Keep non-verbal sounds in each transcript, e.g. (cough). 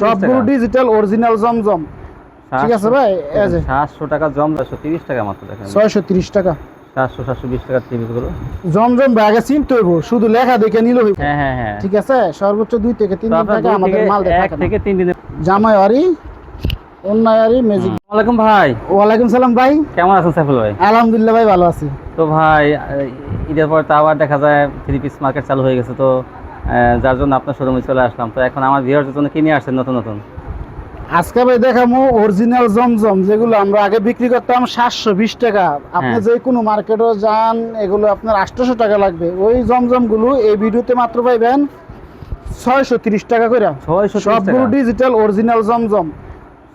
সবগুলো digital original জমজম। ঠিক আছে ভাই? এই যে। সাতশো টাকা জম ছয়শো তিরিশ টাকা মাত্র দেখেন। ছয়শো তিরিশ টাকা। গুলো। জমজম ব্যাগে চিনতে হইব শুধু লেখা দেখে নিলে হইব। হ্যাঁ হ্যাঁ হ্যাঁ। ঠিক আছে? সর্বোচ্চ থেকে দিন থেকে আমাদের মাল দেখা থেকে জামাই আরি অন্যায় আরি ম্যাজিক আসসালামাইকুম ভাই। ওয়ালাইকুম সালাম ভাই। কেমন আছেন সাইফুল ভাই? আলহামদুলিল্লাহ ভাই ভালো আছি। তো ভাই ঈদের পর তো আবার দেখা যায় থ্রি পিস মার্কেট চালু হয়ে গেছে তো যার জন্য আপনার শোরুমে চলে আসলাম। তো এখন আমার ভিউয়ারদের জন্য কিনে আসছেন নতুন নতুন? আজকে ভাই দেখামো অরিজিনাল জমজম যেগুলো আমরা আগে বিক্রি করতাম সাতশো বিশ টাকা। আপনি। যে কোনো মার্কেটে যান এগুলো আপনার আটশোশো টাকা লাগবে। ওই জমজমগুলো এই ভিডিওতে মাত্র পাইবেন ছয়শো তিরিশ টাকা করে ছয়শো সবগুলো ডিজিটাল অরিজিনাল জমজম।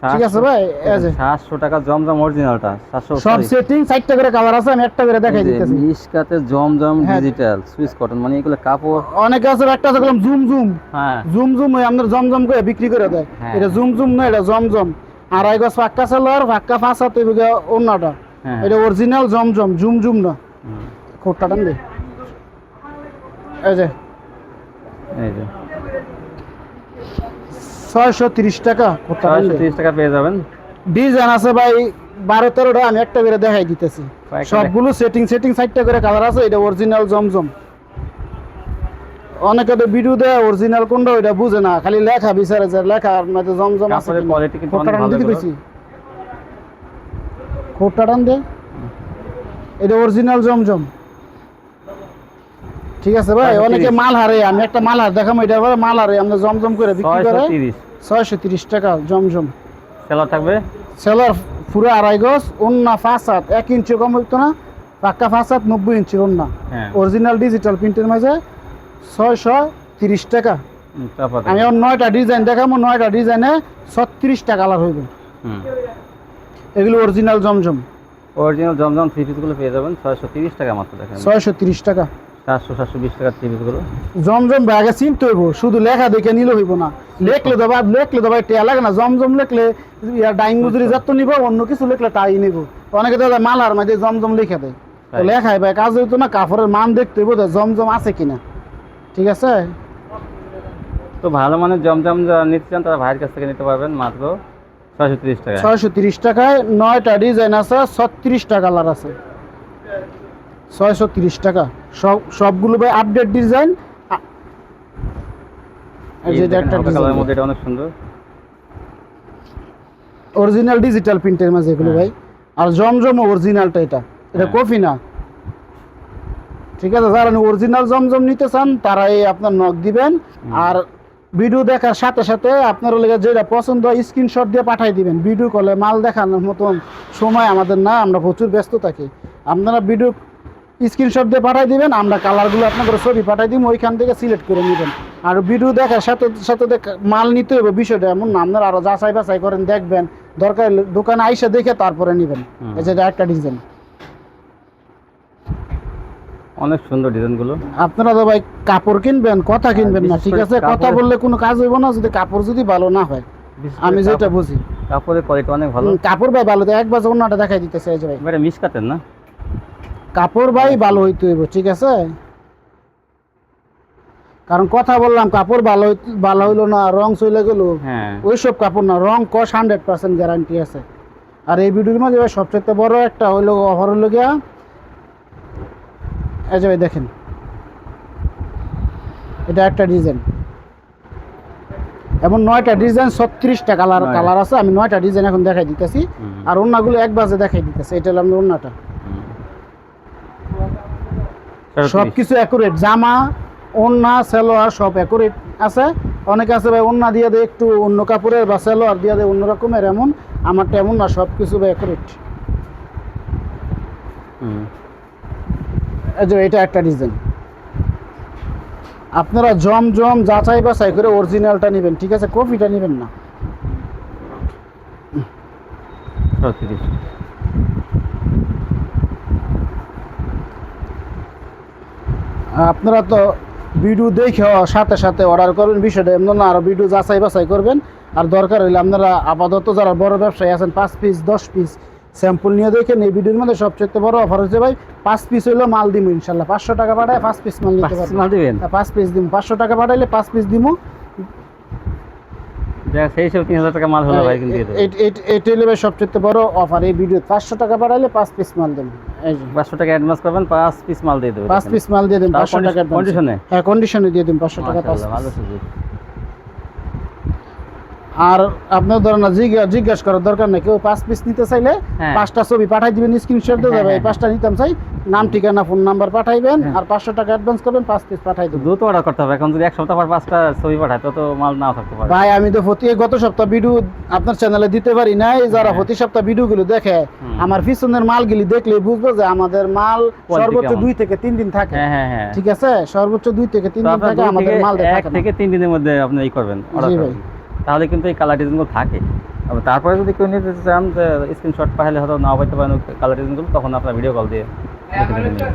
ঠিক আছে ভাই এই যে। সাতশো টাকা জমজম অরিজিনালটা সাতশো সব সেটিং চারটা করে কালার আছে আমি একটা করে দেখাই দিতেছি। মিসকাতে জমজম। ডিজিটাল সুইস কটন মানে এগুলো কাপড় অনেকে আছে একটা আছে বললাম জুম জুম। হ্যাঁ। জুম জুম ওই আপনার জমজম করে বিক্রি করে দেয়। হ্যাঁ। এটা জুম জুম না এটা জমজম। আড়াই গজ ফাক্কা সালোয়ার ফাক্কা ফাঁসা তো অন্যটা। হ্যাঁ। এটা অরিজিনাল জমজম জুম জুম না। কোটটা টান দে। এই যে। এই যে। ছয়শো তিরিশ টাকা ছয়শো তিরিশ টাকা পেয়ে যাবেন। ডিজাইন আছে ভাই বারো তেরোটা আমি একটা করে দেখাই দিতেছি। সবগুলো সেটিং সেটিং সাইডটা করে কালার আছে এটা অরিজিনাল জমজম। অনেকে তো ভিডিও দেয় অরিজিনাল কোনটা ওইটা বুঝে না খালি লেখা বিচারে যে লেখা আর মধ্যে জমজম আছে অনেক টান দিতে। কইছি কোটটা টান দে এটা অরিজিনাল জমজম। ঠিক আছে ভাই অনেকে মাল হারে আমি একটা মাল হার দেখাম এটা বলে মাল হারে আমরা জমজম করে বিক্রি করে তিরিশ। ছয়শো তিরিশ টাকা জমজম। সেলার থাকবে? সেলার পুরো আড়াই গজ অন্যা ফাঁস হাত এক ইঞ্চি কম হইতো না পাক্কা ফাঁস হাত নব্বই অন্যা হ্যাঁ। অরিজিনাল ডিজিটাল প্রিন্টের মাঝে ছয়শো তিরিশ টাকা। আমি ওর নয়টা ডিজাইন দেখাবো নয়টা ডিজাইনে ছত্রিশটা কালার হইব। হুম। এগুলো original Zamzam. Original Zamzam three পিসগুলো পেয়ে যাবেন ছয়শো তিরিশ টাকা মাত্র দেখেন। ছয়শো তিরিশ টাকা। সাতশো সাতশো বিশ টাকার জমজম চিনতে হইব শুধু লেখা দেখে নিলে হইব না। লেখলে লেখলে টেয়া লাগে না। জমজম লেখলে ইয়া ডাইং মজুরি যত নিব অন্য কিছু লেখলে তাই নিব। অনেকে দাদা মালার মাঝে জমজম লিখে দেয়। লেখায় ভাই কাজ হইতো না কাপড়ের মান দেখতে হইব জমজম আছে কিনা। ঠিক আছে? তো ভালো মানে জমজম যারা নিতে চান তারা ভাইয়ের কাছ থেকে নিতে পারবেন মাত্র ছয়শো তিরিশ টাকা ছয়শো তিরিশ টাকায় নয়টা ডিজাইন আছে ছত্রিশটা কালার আছে। ছয়শো তিরিশ টাকা। সব সবগুলো ভাই আপডেট ডিজাইন অনেক সুন্দর। অরিজিনাল ডিজিটাল প্রিন্টের মাঝে এগুলো হ্যাঁ। ভাই। আর জমজম অরিজিনালটা এটা। এটা হ্যাঁ। কফি না। ঠিক আছে যারা অরিজিনাল জমজম নিতে চান তারা এই আপনার নক দিবেন। আর ভিডিও দেখার সাথে সাথে আপনার লেগে যেটা পছন্দ হয় স্ক্রিনশট দিয়ে পাঠাই দিবেন। ভিডিও কলে মাল দেখানোর মতন সময় আমাদের না আমরা প্রচুর ব্যস্ত থাকি। আপনারা ভিডিও স্ক্রিনশট দিয়ে পাঠাই দিবেন আমরা কালারগুলো আপনাদের ছবি পাঠাই দিব ওইখান থেকে সিলেক্ট করে নেবেন। আর ভিডিও দেখার সাথে সাথে মাল নিতে হবে বিষয়টা এমন না আপনারা আরও যাচাই বাছাই করেন দেখবেন দরকার দোকানে আইসা দেখে তারপরে নেবেন। হুম। এই যে এটা একটা ডিজাইন অনেক সুন্দর ডিজাইনগুলো। আপনারা তো ভাই কাপড় কিনবেন কথা কিনবেন না ঠিক আছে? কথা বললে কোনো কাজ হইব না যদি কাপড় যদি ভালো না হয়। আমি যেটা বুঝি। কাপড়ের কোয়ালিটি অনেক ভালো। কাপড় ভাই ভালো তো এক বাজে অন্যটা দেখাই দিতেছে এই যে ভাই। মিস কাতেন না? কাপড় ভাই ভালো হইতে হইব ঠিক আছে? কারণ কথা বললাম কাপড় ভালো ভালো হইল না রং চলে গেল। হ্যাঁ। ওইসব কাপড় না রং কস হান্ড্রেড পার্সেন্ট গ্যারান্টি আছে। আর এই ভিডিওর মধ্যে সবচেয়ে বড় একটা হইল অফার হইল গিয়া এই যে ভাই দেখেন। এটা একটা ডিজাইন এমন নয়টা ডিজাইন ছত্রিশটা কালার কালার আছে আমি নয়টা ডিজাইন এখন দেখাই দিতেছি। আর অন্যগুলো এক বাজে দেখাই দিতেছে এটা হলো আপনার অন্যটা। হুম। ছয়শো সব কিছু অ্যাকুরেট জামা ওন্না সেলোয়ার সব অ্যাকুরেট আছে। অনেকে আছে ভাই ওন্না দিয়ে দেয় একটু অন্য কাপড়ের বা সেলোয়ার দিয়ে দেয় অন্য রকমের এমন। আমারটা এমন না সব কিছু ভাই অ্যাকুরেট হুম। এই যে এটা একটা ডিজাইন আপনারা জম জম যাচাই বাছাই করে অরিজিনালটা নেবেন ঠিক আছে? কপিটা নেবেন না ছয়শো তিরিশ। আপনারা তো ভিডিও দেখে সাথে সাথে অর্ডার করবেন বিষয়টা এমন না আরও ভিডিও যাচাই বাছাই করবেন। আর দরকার হলে আপনারা আপাতত যারা বড় ব্যবসায়ী আছেন পাঁচ পিস দশ পিস স্যাম্পল নিয়ে দেখেন এই ভিডিওর মধ্যে সবচেয়ে বড় অফার হচ্ছে ভাই পাঁচ পিস হইলেও মাল দিব ইনশাল্লাহ। পাঁচশো টাকা পাঠায় পাঁচ পিস মাল নিতে পারবেন। মাল দিবেন? হ্যাঁ, পাঁচ পিস দিব। পাঁচশো টাকা পাঠাইলে পাঁচ পিস দিব সেই হিসেবে তিন হাজার টাকা মাল হলো ভাই কিন্তু এই- এই- হলো ভাই সবচেয়ে বড় অফার এই ভিডিও পাঁচশো টাকা বাড়াইলে পাঁচ পিস মাল দেবেন পাঁচশো টাকা অ্যাডভান্স করবেন পাঁচ পিস মাল দিয়ে দেবেন পাঁচ পিস মাল দিয়ে পাঁচশো টাকা কন্ডিশন- কন্ডিশনে? হ্যাঁ কন্ডিশনে দিয়ে পাঁচশো টাকা পাঁচ ভালো সুযোগ আর আপনার ধরেন জিজ্ঞাসা করার দরকার নাই কেউ পাঁচ পিস নিতে চাইলে হ্যাঁ। পাঁচটা ছবি পাঠাই দিবেন স্ক্রিনশট দিয়ে যাবে দেবে এই হ্যাঁ, পাঁচটা নিতাম চাই নাম ঠিকানা ফোন নাম্বার পাঠাইবেন হ্যাঁ। আর পাঁচশো টাকা অ্যাডভান্স করবেন পাঁচ পিস পাঠাই দেবেন। দ্রুত অর্ডার করতে হবে এখন যদি এক সপ্তাহ পর পাঁচটা ছবি পাঠায় তত মাল নাও থাকতে পারে। ভাই আমি তো প্রতি গত সপ্তাহ ভিডিও আপনার চ্যানেলে দিতে পারি নাই যারা হ্যাঁ। প্রতি সপ্তাহ ভিডিওগুলো দেখে আমার পিছনের মালগুলি দেখলে বুঝব যে আমাদের মাল সর্বোচ্চ দুই থেকে তিন দিন থাকে। হ্যাঁ ঠিক আছে? সর্বোচ্চ দুই থেকে তিন দিন থাকে আমাদের মাল এক থেকে তিন দিনের মধ্যে আপনি এই করবেন। তাহলে কিন্তু এই কালার ডিজাইনগুলো থাকে। তারপরে যদি কেউ নিতে চান যে স্ক্রিনশট পাঠালে হয়তো নাও পাইতে পারেন কালার ডিজাইনগুলো তখন আপনার ভিডিও কল দিয়ে দেখে দেখে নেবেন।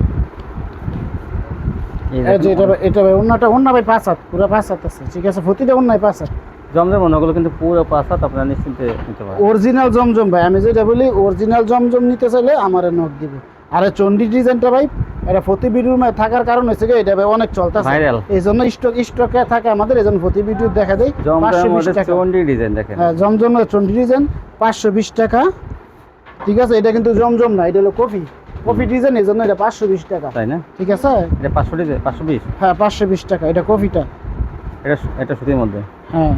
এই এই যে দেখুন, এটা ভাই- অন্যটা অন্য ভাই পাঁচ হাত পুরো পাঁচ হাত আছে ঠিক আছে? প্রতিটা অন্যায় পাঁচ হাত। জমজম ওগুলো কিন্তু পুরো পাঁচ হাত আপনারা নিশ্চিন্তে নিতে পারেন। অরিজিনাল জমজম ভাই আমি যেটা বলি অরিজিনাল জমজম নিতে চাইলে আমার নক দিব। আর এই ডিজাইনটা ভাই এটা প্রতি ভিডিওর থাকার কারণ হচ্ছে এটা ভাই অনেক চলতেছে। এই জন্য স্টক স্টকে থাকে আমাদের এই জন্য প্রতি ভিডিও দেখা দেয় পাঁচশো বিশ টাকা। চন্ডি ডিজাইন দেখেন। হ্যাঁ জমজম চন্ডি ডিজাইন পাঁচশো বিশ টাকা ঠিক আছে? এটা কিন্তু জমজম না এটা হলো কফি। কফি ডিজাইন এই জন্য এটা পাঁচশো বিশ টাকা। তাই না? ঠিক আছে? এটা পাঁচশো ডিজাইন পাঁচশো বিশ? হ্যাঁ পাঁচশো বিশ টাকা এটা কফিটা এটা এটা সুতির মধ্যে? হ্যাঁ।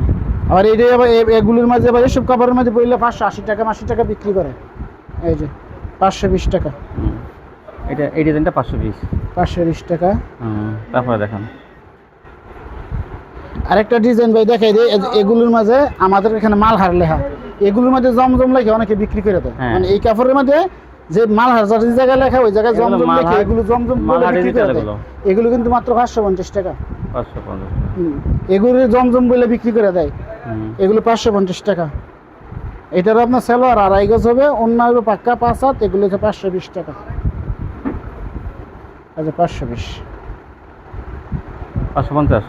আবার এইটা আবার এগুলোর মাঝে আবার এসব কাপড়ের মাঝে পড়লে পাঁচশো আশি টাকা আশি টাকা বিক্রি করে। এই যে পাঁচশো বিশ টাকা। হুম। এটা এই ডিজাইনটা পাঁচশো বিশ। পাঁচশো বিশ টাকা। হুম, তারপরে দেখান। আরেকটা ডিজাইন ভাই দেখাই দিই এগুলোর মাঝে আমাদের এখানে মালহার লেখা এগুলোর মাঝে জমজম লেখে অনেকে বিক্রি করে দেয়। হ্যাঁ। মানে এই কাপড়ের মাঝে যে মালহার যে জায়গায় লেখা ওই জায়গায় জমজম লেখে এগুলো জমজম এগুলো। কিন্তু মাত্র পাঁচশো পঞ্চাশ টাকা। এগুলো জমজম বলে বিক্রি করে দেয় এগুলো পাঁচশো পঞ্চাশ টাকা। এটার আপনার সেলোয়ার আড়াই গজ হবে অন্য হবে পাক্কা পাঁচ হাত এগুলো হচ্ছে পাঁচশো বিশ টাকা। আচ্ছা পাঁচশো বিশ। পাঁচশো পঞ্চাশ।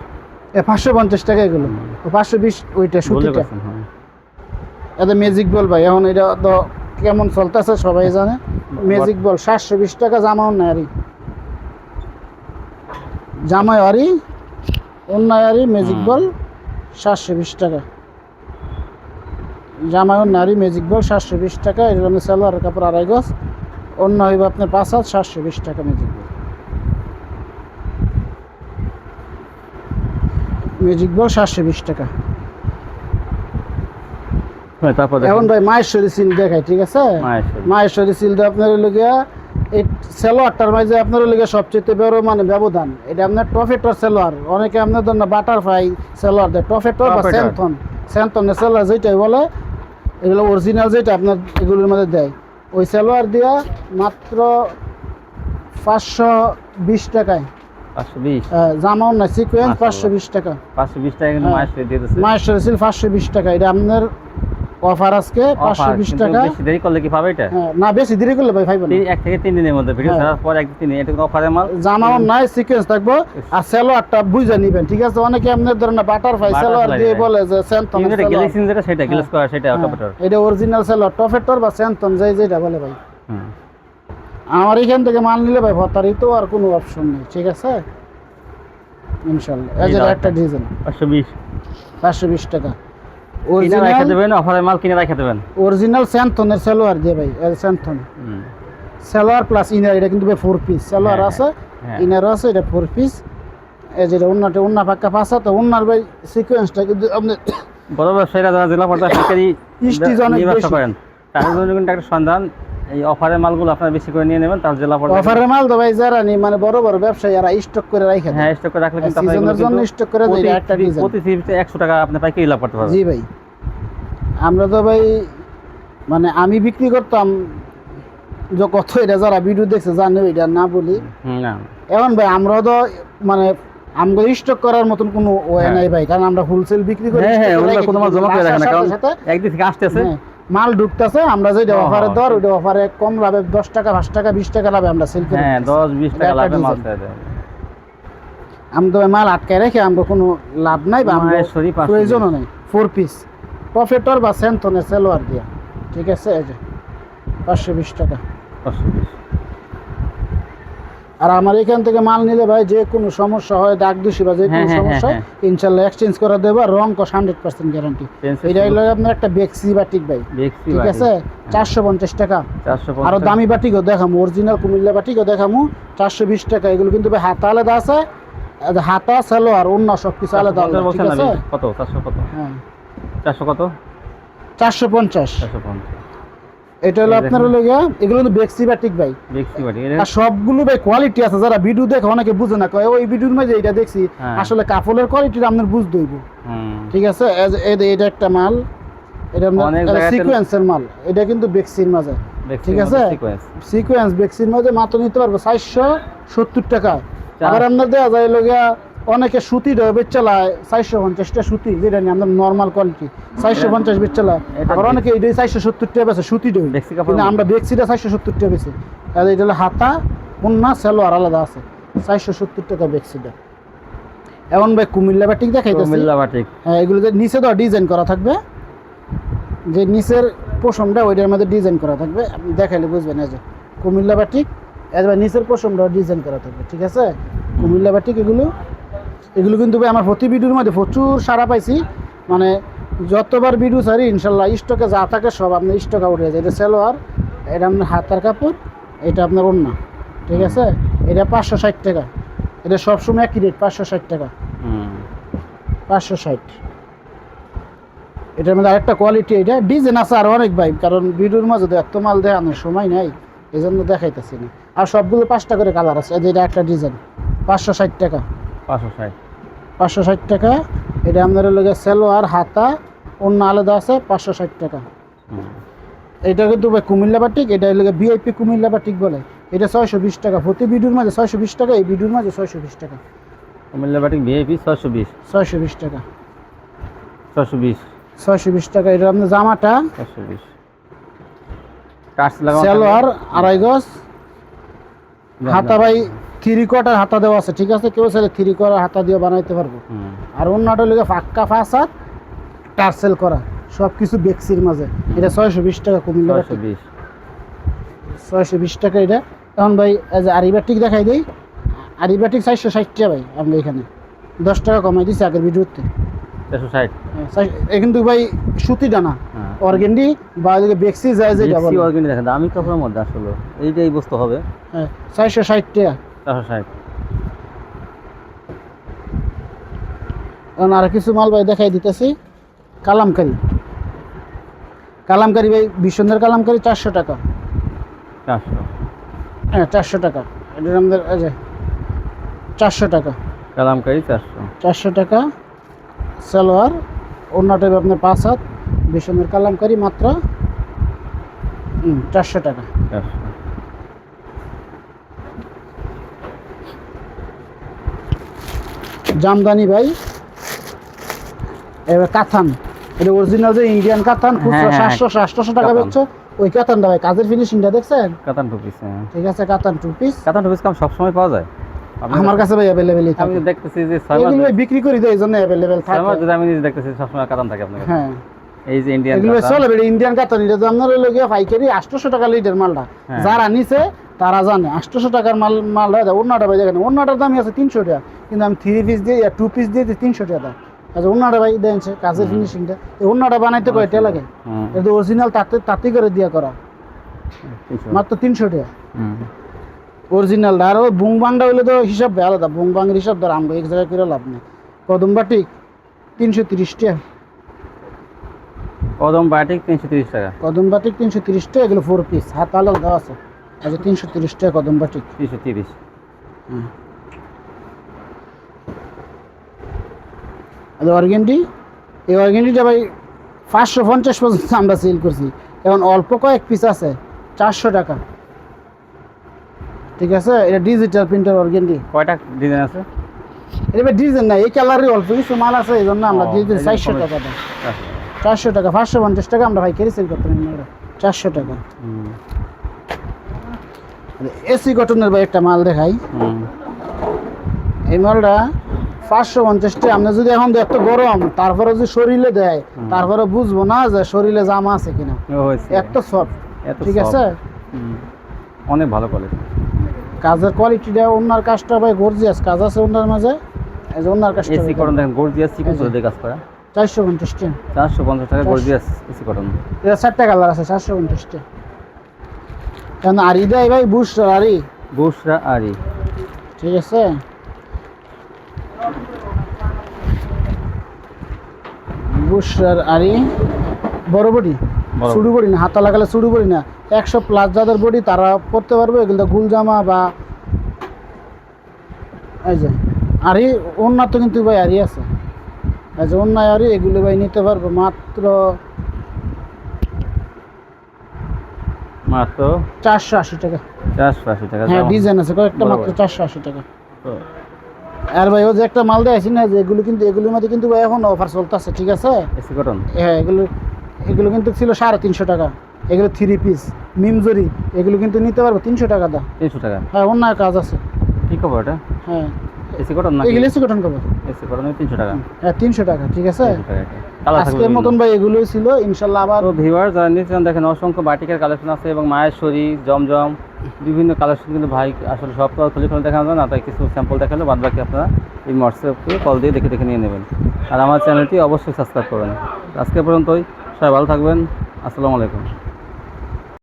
এ পাঁচশো পঞ্চাশ টাকা এগুলো। পাঁচশো বিশ ওইটা সুতিটা। হ্যাঁ। এটা ম্যাজিক বল ভাই এখন এটা তো কেমন চলতেছে সবাই জানে। ম্যাজিক বল সাতশো বিশ টাকা জামাও নায়ারি জামাই আরি অন্যায়ারি ম্যাজিক। বল সাতশো বিশ টাকা। জামাই নারী ম্যাজিক বল সাতশো বিশ টাকা। এর আমি সালোয়ার কাপড় আড়াই গজ। অন্য হইব আপনার পাঁচ হাত, সাতশো বিশ টাকা ম্যাজিক বল ম্যাজিক বল সাতশো বিশ টাকা। এখন দেখুন। ভাই মায়েশ্বরী সিল দেখাই ঠিক আছে? মাহেশ্বরী। মায়েশ্বরী সিলটা আপনার এই সেলোয়ারটার মাঝে আপনার হলো গিয়া সবচেয়ে বড় মানে ব্যবধান। এটা আপনার টফেটর সেলোয়ার। অনেকে আপনার ধরেন বাটারফ্লাই সেলোয়ার দেয়। টফেটর বা স্যান্থন। স্যান্থনের সেলোয়ার যেটাই বলে এগুলো অরিজিনাল যেটা আপনার এগুলোর মধ্যে দেয়। ওই সেলোয়ার দিয়া মাত্র পাঁচশো বিশ টাকায়। পাঁচশো বিশ? আহ, জামাও না সিকোয়েন্স পাঁচশো বিশ টাকা। পাঁচশো বিশ টাকা হ্যাঁ। মায়েশ্বরী সিল পাঁচশো বিশ টাকা। এটা আপনার অফার আজকে পাঁচশো Offer, বিশ কিন্তু টাকা। বেশি দেরি করলে কি পাবে এটা? হ্যাঁ, না বেশি দেরি করলে ভাই পাইবেন না। এক থেকে তিন দিনের মধ্যে ভিডিও হ্যাঁ। ছাড়ার পর এক দিন এটা মাল। জামাও নাই সিকোয়েন্স থাকব। আর সেলোয়ারটা বুঝে নিবেন ঠিক আছে? অনেকে ধরেন বাটারফ্লাই সেলোয়ার দিয়ে বলে যে এটা গ্লেসিং যেটা সেটা গ্লেস করা সেটা হ্যাঁ। অটোপেটার এটা অরিজিনাল সেলোয়ার টফেটর বা স্যান্থন যাই যেটা বলে ভাই। আমার এখান থেকে মাল নিলে ভাই ভতারি তো আর কোনো অপশন নেই ঠিক আছে? ইনশাল্লাহ। এই যে একটা। ডিজাইন পাঁচশো বিশ। পাঁচশো বিশ টাকা। কিনে রেখে দেবেন অফারের মাল কিনে রেখে দেবেন। অরিজিনাল স্যান্থনের সেলোয়ার দিয়ে ভাই স্যান্থন সেলোয়ার প্লাস ইনার এটা কিন্তু ভাই ফোর পিস সেলোয়ার হ্যাঁ, আছে ইনার আছে এটা ফোর পিস এই যেটা অন্যটা অন্য পাক্কা তো অন্যার ভাই সিকোয়েন্সটা কিন্তু আপনি বড় ব্যবসায়ীরা যারা জেলা পর্যায়ে (coughs) সরকারি Prestige অনেক নিয়ে ব্যবসা বেশি। করেন তাদের জন্য কিন্তু একটা সন্ধান। এই অফারের মালগুলো আপনারা বেশি করে নিয়ে নেবেন তার জেলা অফারের মাল তো ভাই যারা নি মানে বড় বড় ব্যবসায়ী এরা স্টক করে রাখে হ্যাঁ স্টক করে রাখলে কিন্তু আপনারা সিজনের জন্য স্টক করে একটা ডিজাইন প্রতি থ্রিতে একশো টাকা আপনি পাইকারি লাভ করতে পারবেন। জি ভাই। আমরা তো ভাই মানে আমি বিক্রি করতাম যে কত এটা যারা ভিডিও দেখছে জানে এটা না বলি। না। এখন ভাই আমরা তো মানে আমগো স্টক করার মতন কোনো ওয়ে হ্যাঁ। নাই ভাই কারণ আমরা হোলসেল বিক্রি করি হ্যাঁ হ্যাঁ ওগুলো কোনো জমা করে রাখে না কারণ থেকে আসতেছে। হ্যাঁ, মাল ঢুকতেছে আমরা যেটা হ্যাঁ, অফারে ধর। ওইটা অফারে কম লাভে দশ টাকা পাঁচ টাকা বিশ টাকা লাভে আমরা সেল করি হ্যাঁ দশ বিশ টাকা লাভে মাল আমরা তো মাল আটকায় রেখে আমরা কোনো লাভ নাই বা আমরা সরি প্রয়োজনও নেই। ফোর পিস প্রফেটর বা স্যান্থনের সেলোয়ার দিয়া। ঠিক আছে এই যে পাঁচশো বিশ টাকা। পাঁচশো বিশ। আর আমার এখান থেকে মাল নিলে ভাই যে কোনো সমস্যা হয় দাগ দূষি বা যে হ্যাঁ, কোনো হ্যাঁ, সমস্যা হয় হ্যাঁ, ইনশাল্লাহ এক্সচেঞ্জ করে দেবো আর রং কস হান্ড্রেড পার্সেন্ট গ্যারান্টি এটা হলো আপনার একটা বেক্সি বাটিক ভাই। ঠিক আছে? চারশো পঞ্চাশ টাকা। আরও দামি বাটিকও দেখামু অরিজিনাল কুমিল্লা বাটিকও দেখামু। চারশো বিশ টাকা এগুলো কিন্তু ভাই হাতা আলাদা আছে। হাতা সেলো আর অন্য সব কিছু আলাদা আলাদা ঠিক আছে? কত? চারশো কত? হ্যাঁ। চারশো কত? চারশো পঞ্চাশ। চারশো পঞ্চাশ। এটা হলো আপনার। হলো এগুলো কিন্তু বেক্সি বাটিক ভাই। বাড়ি আর সবগুলো ভাই কোয়ালিটি আছে যারা ভিডিও দেখে অনেকে বুঝে না কয় ওই ভিডিওর মধ্যে এটা দেখছি হ্যাঁ। আসলে কাপড়ের কোয়ালিটিটা আপনার বুঝতে হইব। ঠিক আছে? এটা একটা মাল এটা সিকোয়েন্সের মাল এটা কিন্তু বেক্সির মাঝে। ঠিক আছে? সিকোয়েন্স বেক্সির মাঝে মাত্র নিতে পারব চারশো সত্তর টাকা। আবার আপনার দেওয়া যায় লগিয়া অনেকে সুতি দেয় বেচালায় চারশো পঞ্চাশটা সুতি যেটা নিয়ে আমাদের নর্মাল কোয়ালিটি চারশো পঞ্চাশ বেচালায় চালায় আবার অনেকে এইটাই চারশো সত্তর টাকা বেছে সুতি কাপড় কিন্তু আমরা বেক্সিটা চারশো সত্তর টাকা বেছি আর এটা হলো হাতা কন্যা সেলোয়ার আলাদা আছে। চারশো সত্তর টাকা বেক্সিটা এমন ভাই কুমিল্লা বা ঠিক দেখাইতেছি। কুমিল্লা বাটিক হ্যাঁ এগুলো যে নিচে তো ডিজাইন করা থাকবে। যে নিচের পোষণটা ওইটার মধ্যে ডিজাইন করা থাকবে। আপনি দেখাইলে বুঝবেন এই যে কুমিল্লা বাটিক এবার নিচের পোষণটা ডিজাইন করা থাকবে ঠিক আছে? কুমিল্লা বাটিক এগুলো এগুলো কিন্তু ভাই আমার প্রতি ভিডিওর মধ্যে প্রচুর সারা পাইছি। মানে যতবার ভিডিও সারি ইনশাল্লাহ স্টকে যা থাকে সব আপনার স্টকে উঠে যায়। এটা সেলোয়ার এটা আপনার হাতার কাপড় এটা আপনার ওন্না ঠিক আছে? এটা পাঁচশো ষাট টাকা। এটা সবসময় একই রেট পাঁচশো ষাট টাকা। পাঁচশো ষাট। এটার মধ্যে আরেকটা কোয়ালিটি এটা ডিজাইন আছে আর অনেক ভাই কারণ ভিডিওর মাঝে তো এত মাল দেখানোর সময় নাই এই জন্য দেখাইতেছি না। আর সবগুলো পাঁচটা করে কালার আছে এই যে এটা একটা ডিজাইন পাঁচশো ষাট টাকা। পাঁচশো ষাট। পাঁচশো ষাট টাকা। এটা আপনার লোকের সেলোয়ার হাতা অন্য আলাদা আছে পাঁচশো ষাট টাকা। এটা কিন্তু কুমিল্লা বাটিক এটা লোকের বিআইপি কুমিল্লা বাটিক বলে। এটা ছয়শো বিশ টাকা। প্রতি ভিডিওর মাঝে ছয়শো বিশ টাকা এই ভিডিওর মাঝে ছয়শো বিশ টাকা। কুমিল্লা বাটিক ভিআইপি ছয়শো বিশ। ছয়শো বিশ টাকা। ছয়শো বিশ। ছয়শো বিশ টাকা। এটা আপনার জামাটা। ছয়শো বিশ। সালোয়ার আড়াই গজ। হাতা ভাই থ্রি কোয়ার্টার হাতা দেওয়া আছে ঠিক আছে? কেউ চাইলে থ্রি কোয়ার্টার হাতা দিয়ে বানাইতে পারব। আর অন্যটা লেগে ফাক্কা ফাঁসাত টার্সেল করা সব কিছু বেক্সির মাঝে। এটা ছয়শো বিশ টাকা কুমিল্লা ছয়শো বিশ। ছয়শো বিশ টাকা এটা। এখন ভাই আরিবাটিক দেখাই দিই। আরিবাটিক চারশো ষাট টাকা ভাই আমরা এখানে। দশ টাকা কমাই দিচ্ছি আগের ভিডিওতে। চারশো ষাট। কিন্তু ভাই সুতি ডানা হ্যাঁ। অর্গেন্ডি বা এদিকে বেক্সি যায় যে দেখছি অর্গানিক দেখেন দামি কাপড়ের মধ্যে আসলে। এইটা এই বস্তু হবে। হ্যাঁ চারশো ষাট টাকা। চারশো ষাট আর কিছু মাল ভাই দেখাই দিতেছি। কালামকারি। কালামকারি ভাই বিশ্বন্দের কালামকারি চারশো টাকা। চারশো। হ্যাঁ চারশো টাকা। এটা আমাদের চারশো টাকা। কালামকারি চারশো। চারশো টাকা। সালোয়ার। অন্য টাইপ আপনার পাঁচ হাত। বিশ্বন্দের কালামকারি মাত্র চারশো টাকা। চারশো। জামদানি ভাই। এবার কাথান। এটা অরিজিনাল যে ইন্ডিয়ান কাতান খুচরা হ্যাঁ, হ্যাঁ, সাতশো সাতশো টাকা কাতান। বেচছো। ওই কাতানটা ভাই কাজের ফিনিশিংটা দেখছেন? কাতান টু পিস হ্যাঁ। ঠিক আছে কাতান টু পিস কাতান টু পিস কাম সবসময় পাওয়া যায়? আমার কাছে ভাই অ্যাভেলেবেলই আমি থাকে। তো দেখতেছি যে ছয় মাস বিক্রি করি দেয় এই জন্য অ্যাভেলেবেল ছয় মাস যদি আমি দেখতেছি সবসময় কাতান থাকে আপনার হ্যাঁ। এই যে ইন্ডিয়ান এগুলো চলে বেড়ে ইন্ডিয়ান কাতান এটা তো আপনার হলো পাইকারি আটশোশো টাকা লিটার মালটা। হ্যাঁ। যারা নিছে তারা জানে। টাকার মাল মাল হয় অন্যটা ভাই দেখেন অন্যটার দামই আছে তিনশো টাকা। কিন্তু আমি থ্রি পিস দিয়ে টু পিস দিয়ে দিই তিনশো টাকা দাম। আচ্ছা অন্যটা ভাই দেখছে কাজের ফিনিশিংটা এই অন্যটা বানাইতে কয়টা লাগে? হুম। এটা অরিজিনাল তাতে তাতে করে দিয়া করা। মাত্র তিনশো টাকা। হুম। অরিজিনাল আর ওই বুংবাংটা হইলে তো হিসাব ভাই আলাদা। বুংবাংয়ের হিসাব ধর এক জায়গায় করে লাভ নেই। কদম্বা ঠিক তিনশো তিরিশ টাকা। কদম বাটিক তিনশো তিরিশ টাকা। কদম বাটিক তিনশো তিরিশ টাকা এগুলো ফোর পিস হাত আলাদা দেওয়া আছে। আচ্ছা তিনশো তিরিশ টাকা কদম বাটিক। তিনশো তিরিশ। আর অর্গেন্ডি এই অর্গেন্ডিটা ভাই পাঁচশো পঞ্চাশ পর্যন্ত আমরা সেল করছি। এখন অল্প কয়েক পিস আছে চারশো টাকা। ঠিক আছে? এটা ডিজিটাল প্রিন্টার অর্গেন্ডি কয়টা ডিজাইন আছে? এটা ডিজাইন না এই কালারই অল্প কিছু মাল আছে এই জন্য আমরা দিয়ে দিই চারশো টাকা দাম চারশো। টাকা পাঁচশো পঞ্চাশ টাকা আমরা ভাই কেরি সেল করতাম আমরা চারশো টাকা। এসি কটনের ভাই একটা মাল দেখাই। এই মালটা পাঁচশো পঞ্চাশ টাকা। আপনি যদি এখন এত গরম তারপরে যদি শরীরে দেয় তারপরে বুঝব না যে শরীরে জামা আছে কিনা। এত সফট ঠিক আছে? অনেক ভালো কোয়ালিটি কাজের কোয়ালিটিটা অন্যার কাজটা ভাই গর্জিয়াস কাজ আছে অন্যার মাঝে। এই যে অন্যার কাজটা এসি কটন দেখেন। গর্জিয়াস কাজ করা। চারশো পঞ্চাশ টাকা চারশো পঞ্চাশ টাকা। Gorgeous AC cotton. এটা চারটা কালার আছে চারশো পঞ্চাশ টাকা কেন আরি দেয় ভাই বুস আরি। বুসরা আরি। ঠিক আছে? বুসার আরি বড় বডি? চুড়ু বডি। না হাতা লাগালে চুড়ু বডি না। একশো প্লাস যাদের বডি তারা পড়তে পারবে এগুলো গুল জামা বা এই যে আরি ওনার তো কিন্তু ভাই আরি আছে। যে অন্যায় আরি এগুলো ভাই নিতে পারবে মাত্র মাত্র চারশো আশি টাকা। চারশো আশি টাকা হ্যাঁ ডিজাইন আছে কয়েকটা মাত্র চারশো আশি টাকা। আর ভাই ও যে একটা মাল দেখাইছি না যে এগুলো কিন্তু এগুলোর মধ্যে কিন্তু ভাই এখন অফার চলতেছে ঠিক আছে? এসি কটন হ্যাঁ এগুলো এগুলো কিন্তু ছিল সাড়ে তিনশো টাকা। এগুলো থ্রি পিস মিমজরি এগুলো কিন্তু নিতে পারব তিনশো টাকা দা তিনশো টাকা? হ্যাঁ অন্য কাজ আছে। কি খবর এটা? হ্যাঁ। এসি কটন না এগুলো এসি কটন কবে এসি তিনশো টাকা। হ্যাঁ তিনশো টাকা ঠিক আছে? আজকের মতন। ভাই এগুলোই ছিল ইনশাল্লাহ আবার তো ভিউয়ার যারা নিচ্ছেন দেখেন অসংখ্য বাটিকের কালেকশন আছে এবং জমজম বিভিন্ন কালেকশন কিন্তু ভাই আসলে সব তো খুলে খুলে দেখানো না তাই কিছু স্যাম্পল দেখালে বাদ বাকি আপনারা এই হোয়াটসঅ্যাপে কল দিয়ে দেখে দেখে নিয়ে নেবেন। আর আমার চ্যানেলটি অবশ্যই সাবস্ক্রাইব করবেন। আজকে পর্যন্তই সবাই ভালো থাকবেন আসসালামু আলাইকুম।